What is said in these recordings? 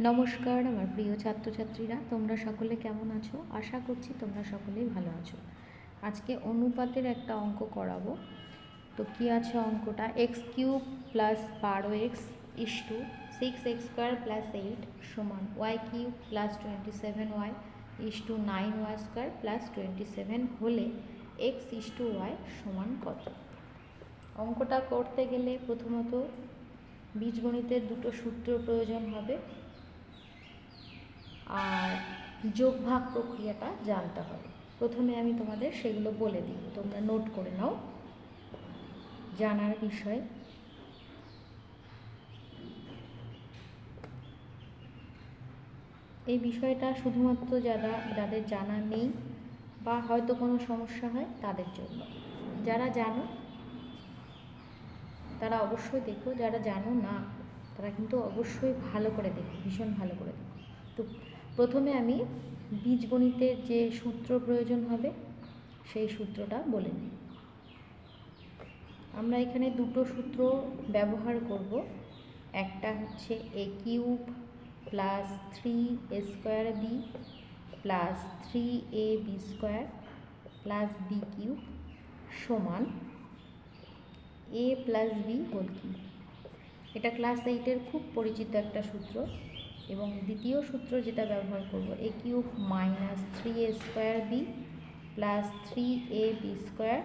নমস্কার, আমার প্রিয় ছাত্রছাত্রীরা, তোমরা সকলে কেমন আছো? আশা করছি তোমরা সকলেই ভালো আছো। আজকে অনুপাতের একটা অঙ্ক করাবো। তো কী আছে অঙ্কটা? এক্স কিউব প্লাস বারো x is to six x square plus eight সমান y cube plus twenty seven y is to nine y square plus twenty seven হলে এক্স ইস টু ওয়াই সমান কত? অঙ্কটা করতে গেলে প্রথমত বীজগণিতের দুটো সূত্র প্রয়োজন হবে। আর যোগ ভাগ প্রক্রিয়াটা জানতে হবে। প্রথমে আমি তোমাদের সেগুলো বলে দিই, তোমরা নোট করে নাও। জানার বিষয়। এই বিষয়টা শুধুমাত্র যারা, যাদের জানা নেই বা হয়তো কোনো সমস্যা হয়, তাদের জন্য। যারা জানো, তারা অবশ্যই দেখো, যারা জানো না, তারা কিন্তু অবশ্যই ভালো করে দেখো, ভীষণ ভালো করে দেখো। তো প্রথমে আমি বীজগণিতের যে সূত্র প্রয়োজন হবে, সেই সূত্রটা বলে নিই। আমরা এখানে দুটো সূত্র ব্যবহার করব। একটা হচ্ছে a cube plus three a square b plus three a b square plus b cube সমান a plus b whole cube. এটা ক্লাস এইটের খুব পরিচিত একটা সূত্র। এবং দ্বিতীয় সূত্র যেটা ব্যবহার করব a cube minus three a square b plus three a b square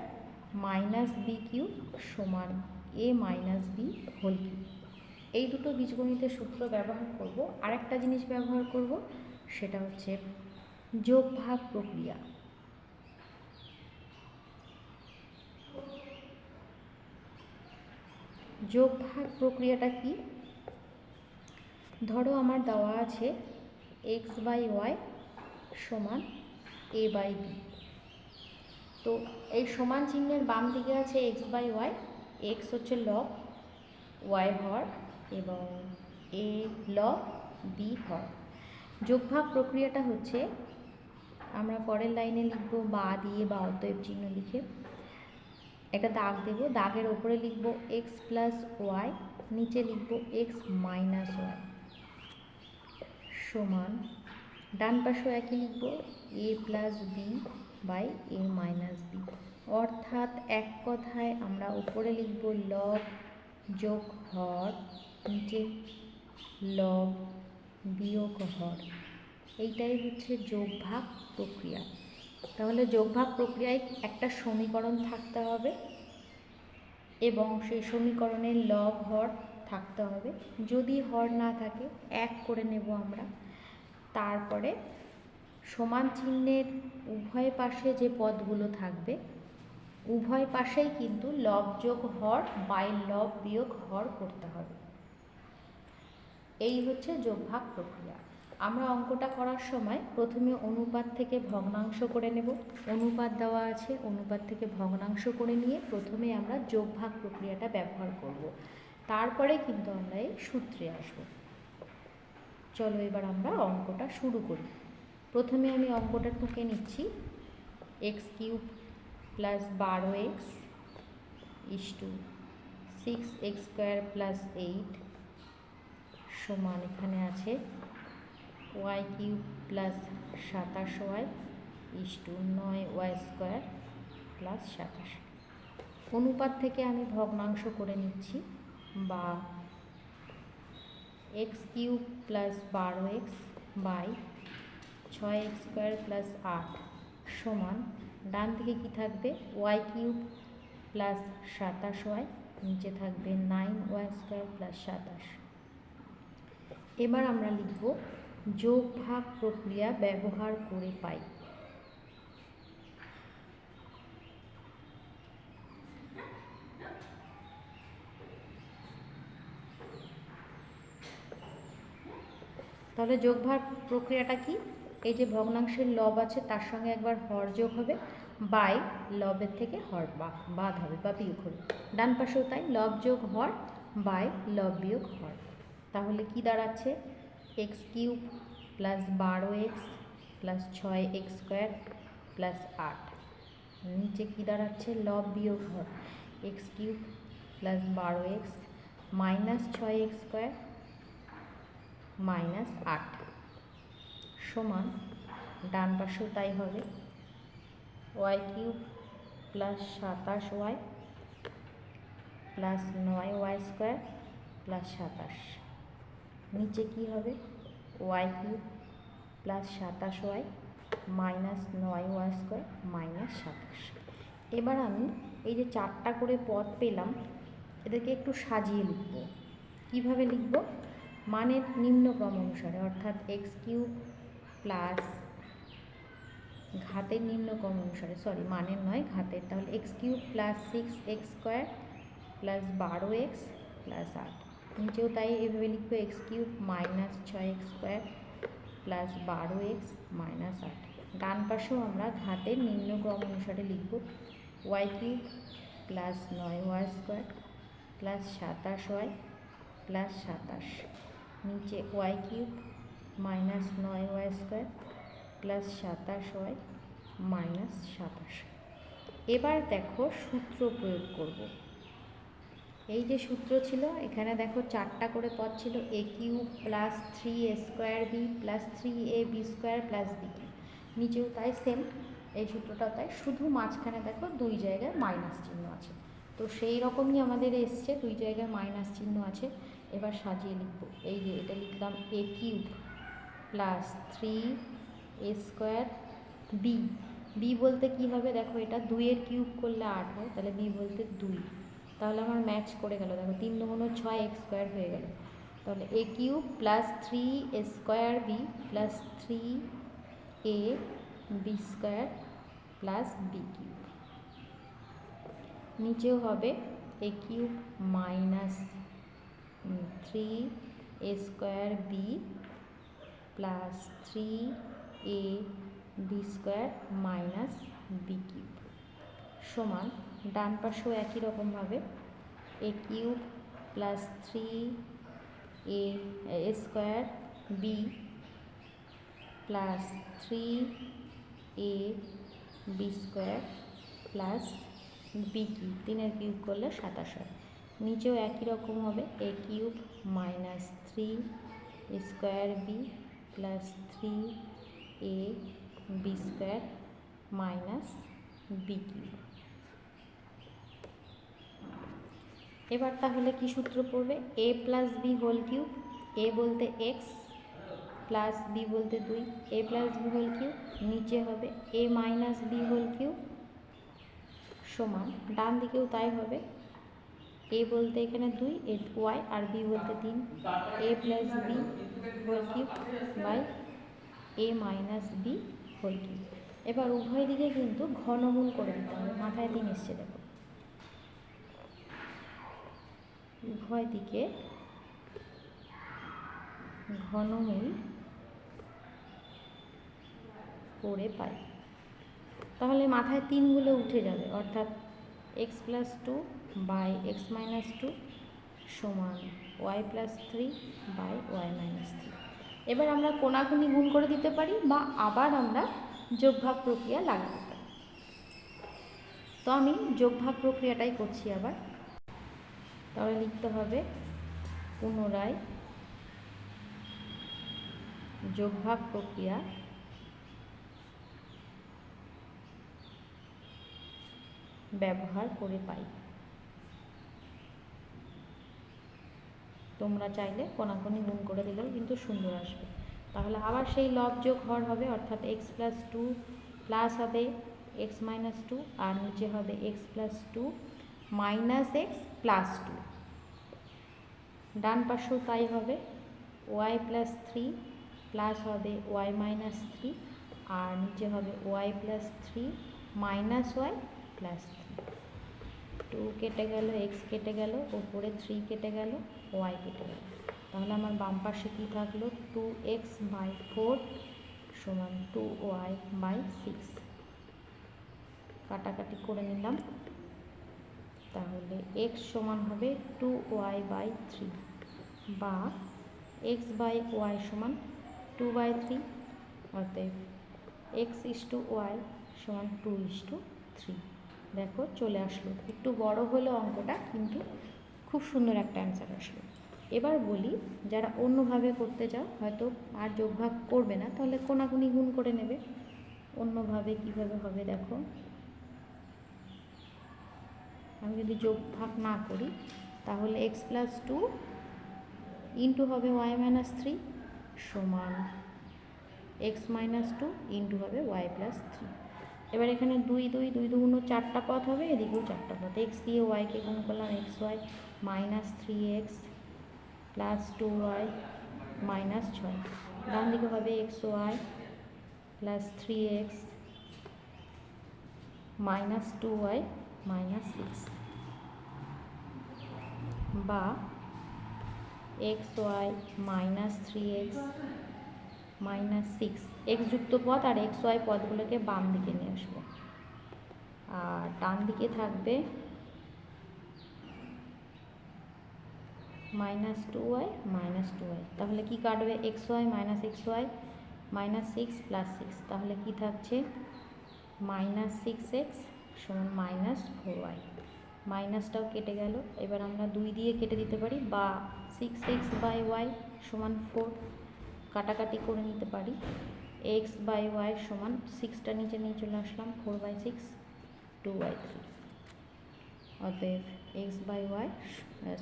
minus b cube সমান a minus b whole cube এই দুটো বীজগণিতের সূত্র ব্যবহার করব। আরেকটা জিনিস ব্যবহার করব, সেটা হচ্ছে যোগ ভাগ প্রক্রিয়া। যোগ ভাগ প্রক্রিয়াটা কি? ধরো আমার দেওয়া আছে এক্স বাই ওয়াই সমান এ বাই বি তো এই সমান চিহ্নের বাম দিকে আছে এক্স বাই ওয়াই এক্স হচ্ছে লব ওয়াই হর এবং এ লব বি হর। যোগভাগ প্রক্রিয়াটা হচ্ছে আমরা পরের লাইনে লিখব বা দিয়ে বা অতএব চিহ্ন লিখে। একটা দাগ দেব, দাগের ওপরে লিখব এক্স প্লাস ওয়াই নিচে লিখব এক্স মাইনাস ওয়াই সমান, ডান পাশেও একই লিখব a plus b by a minus b অর্থাৎ এক কথায় আমরা উপরে লিখব লব যোগ হর, নিচে লব বিয়োগ হর। এইটাই হচ্ছে যোগ ভাগ প্রক্রিয়া। তাহলে যোগভাগ প্রক্রিয়ায় একটা সমীকরণ থাকতে হবে এবং সেই সমীকরণের লব হর থাকতে হবে। যদি হর না থাকে, এক করে নেব আমরা। তারপরে সমান চিহ্নের উভয় পাশে যে পদগুলো থাকবে, উভয় পাশেই কিন্তু লব যোগ হর বাই লব বিয়োগ হর করতে হবে। এই হচ্ছে যোগভাগ প্রক্রিয়া। আমরা অঙ্কটা করার সময় প্রথমে অনুপাত থেকে ভগ্নাংশ করে নেব। অনুপাত দেওয়া আছে, অনুপাত থেকে ভগ্নাংশ করে নিয়ে প্রথমে আমরা যোগ ভাগ প্রক্রিয়াটা ব্যবহার করব। তারপরে কিন্তু আমরা এই সূত্রে আসব। চলো এবার আমরা অঙ্কটা শুরু করি। প্রথমে আমি অঙ্কটা টুকে নিচ্ছি। এক্স কিউব প্লাস বারো x is to six x square plus eight সমান এখানে আছে ওয়াই কিউব প্লাস সাতাশ ওয়াই ইস টু নয় ওয়াই স্কোয়ার প্লাস সাতাশ। অনুপাত থেকে আমি ভগ্নাংশ করে নিচ্ছি বা এক্স কিউব প্লাস বারো এক্স বাই ছয় এক্স স্কোয়ার প্লাস আট সমান ডান দিকে কী থাকবে? ওয়াই কিউব প্লাস সাতাশ ওয়াই নিচে থাকবে নাইন ওয়াই স্কোয়ার প্লাস সাতাশ। এবার আমরা লিখব যোগ ভাগ প্রক্রিয়া ব্যবহার করে পাই। তাহলে যোগ ভাগ প্রক্রিয়াটা কি? এই যে ভগ্নাংশের লব আছে, তার সঙ্গে একবার হর যোগ হবে, বাই লবের থেকে হর বা, বাদ হবে বা বিয়োগ হবে। ডান পাশেও তাই, লব যোগ হর, বাই লব বিয়োগ হর। তাহলে কি দাঁড়াচ্ছে? এক্স কিউব প্লাস বারো এক্স প্লাস ছয় এক্স স্কোয়ার প্লাস আট। নিচে কী দাঁড়াচ্ছে? লব বিয়োগ হর। এক্স কিউব প্লাস বারো এক্স মাইনাস ছয় এক্স স্কোয়ার মাইনাস আট সমান ডান পাশেও তাই হবে। ওয়াই কিউব প্লাস সাতাশ ওয়াই প্লাস নয় ওয়াই স্কোয়ার প্লাস সাতাশ। নিচে কি হবে? ওয়াই কিউব প্লাস সাতাশ ওয়াই মাইনাস নয় ওয়াই স্কোয়ার মাইনাস সাতাশ। এবার আমি এই যে চারটা করে পদ পেলাম, এদেরকে একটু সাজিয়ে লিখব। কীভাবে লিখব? মানের নিম্নক্রম অনুসারে, অর্থাৎ এক্স কিউব প্লাস ঘাতের নিম্নক্রম অনুসারে সরি মানের নয়, ঘাতের, তাহলে x cube plus six x square plus বারো এক্স প্লাস আট। নিচেও তাই এভাবে লিখব এক্স কিউব মাইনাস ছয় এক্স স্কোয়ার প্লাস বারো এক্স মাইনাস আট। ডান পাশেও আমরা ঘাতের নিম্নক্রম অনুসারে লিখব ওয়াই কিউব প্লাস নয় ওয়াই স্কোয়ার প্লাস সাতাশ ওয়াই প্লাস সাতাশ। নিচে ওয়াই কিউব মাইনাস নয় ওয়াই স্কোয়ার প্লাস সাতাশ ওয়াই মাইনাস সাতাশ। এবার দেখো সূত্র প্রয়োগ করব। এই যে সূত্র ছিল, এখানে দেখো চারটা করে পদ ছিল, a cube plus three a square b plus three a b square plus b নিচেও তাই সেম, এই সূত্রটাও তাই, শুধু মাঝখানে দেখো দুই জায়গায় মাইনাস চিহ্ন আছে। তো সেই রকমই আমাদের এসছে, দুই জায়গায় মাইনাস চিহ্ন আছে। এবার সাজিয়ে লিখব। এই যে এটা লিখলাম a cube plus three a square b b বলতে কি হবে? দেখো এটা দুইয়ের কিউব করলে আট হয়, তাহলে বি বলতে দুই। তাহলে আমার ম্যাচ করে গেল। দেখো তিন দুগুণ ছয় এক্স স্কোয়ার হয়ে গেল। তাহলে a cube plus three a square b plus three a b square plus b cube নিচেও হবে a cube minus three a square b plus three a b square minus b cube সমান, ডান পাশেও একই রকমভাবে a cube plus three a square b plus three a b square plus b cube তিনের cube করলে সাতাশ হয় নিচেও একই রকম হবে a cube minus three square b plus three a b square minus b cube. এবার তাহলে কি সূত্র পড়বে? A plus b whole cube a বলতে এক্স প্লাস বি বলতে দুই a plus b whole cube, নিচে হবে a minus b whole cube সমান ডান দিকেও তাই হবে এ বলতে এখানে দুই এ ওয়াই আর বি বলতে তিন। A plus b whole cube by a minus b whole cube. এবার উভয় দিকে কিন্তু ঘনমূল করে দিতে হবে। মাথায় তিন এসছে, দেখো। উভয় দিকে ঘনমূল করে পাই। তাহলে মাথায় তিনগুলো উঠে যাবে, অর্থাৎ X plus two by X minus two সমান Y plus three by Y minus three এবার আমরা কোনাকুনি গুণ করে দিতে পারি বা আবার আমরা যোগভাগ প্রক্রিয়া লাগাতে পারি। তো আমি যোগভাগ প্রক্রিয়াটাই করছি আবার। তাহলে লিখতে হবে পুনরায় যোগভাগ প্রক্রিয়া ব্যবহার করে পাই। তোমরা চাইলে কোনাকুনি গুণ করে দিলেও কিন্তু সুন্দর আসবে। তাহলে আবার সেই লব যোগ হর হবে, অর্থাৎ এক্স প্লাস টু প্লাস হবে এক্স মাইনাস টু আর নিচে হবে X plus two minus X plus two ডান পাশেও তাই হবে ওয়াই প্লাস থ্রি প্লাস হবে ওয়াই মাইনাস থ্রি আর নিচে হবে Y plus three minus Y plus two কেটে গেল এক্স কেটে গেল, ওপরে থ্রি কেটে গেল ওয়াই কেটে গেল। তাহলে আমার বাম পাশে কী থাকল? টু এক্স বাই ফোর সমান টু ওয়াই বাই সিক্স কাটাকাটি করে নিলাম। তাহলে এক্স সমান হবে টু ওয়াই বাই থ্রি বা এক্স বাই ওয়াই সমান টু বাই থ্রি অতএব এক্স ইস টু ওয়াই সমান টু ইস টু থ্রি দেখো, চলে আসলো। একটু বড় হলো অঙ্কটা, কিন্তু খুব সুন্দর একটা অ্যান্সার আসলো। এবার বলি, যারা অন্যভাবে করতে চাও, হয়তো আর যোগভাগ করবে না, তাহলে কোনাকুনি গুণ করে নেবে। অন্যভাবে কীভাবে হবে দেখো। আমি যদি যোগ ভাগ না করি, তাহলে এক্স প্লাস টু ইন্টু হবে ওয়াই মাইনাস থ্রি সমান এক্স মাইনাস টু ইন্টু হবে ওয়াই প্লাস থ্রি এবার এখানে দুই দুই দুই দুগুণ চারটা পথ হবে এদিকেও চারটা পথ। এক্স দিয়ে ওয়াইকে গুণ করলাম X Y minus three X plus two Y minus ছয়। ডান দিকে হবে X Y plus three X minus two Y minus six বা X Y minus three X minus six X যুক্ত পদ আর এক্স ওয়াই পদগুলোকে বাম দিকে নিয়ে আসব। আর ডান দিকে থাকবে minus two Y minus two Y তাহলে কী কাটবে? X Y minus X Y minus six plus six তাহলে কী থাকছে? মাইনাস সিক্স এক্স সমান মাইনাস ফোর ওয়াই মাইনাসটাও কেটে গেল। এবার আমরা দুই দিয়ে কেটে দিতে পারি বা সিক্স এক্স বাই ওয়াই সমান ফোর কাটাকাটি করে নিতে পারি। এক্স বাই ওয়াই সমান সিক্সটা নিচে নিয়ে চলে আসলাম four by six two by three অতএব X by Y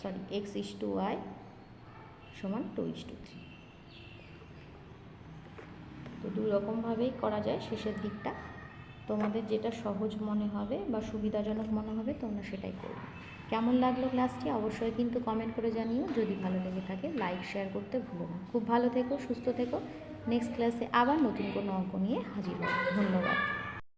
sorry X is two Y সমান টু ইস টু থ্রি তো দুই রকমভাবেই করা যায় শেষের দিকটা। তোমাদের যেটা সহজ মনে হবে বা সুবিধাজনক মনে হবে তোমরা সেটাই করবে। কেমন লাগল ক্লাসটি? অবশ্যই কিন্তু কমেন্ট করে জানিও। যদি ভালো লেগে থাকে লাইক শেয়ার করতে ভুলো না। খুব ভালো থেকো, সুস্থ থেকো। নেক্সট ক্লাসে আবার নতুন কোনো অঙ্ক নিয়ে হাজির হব। ধন্যবাদ।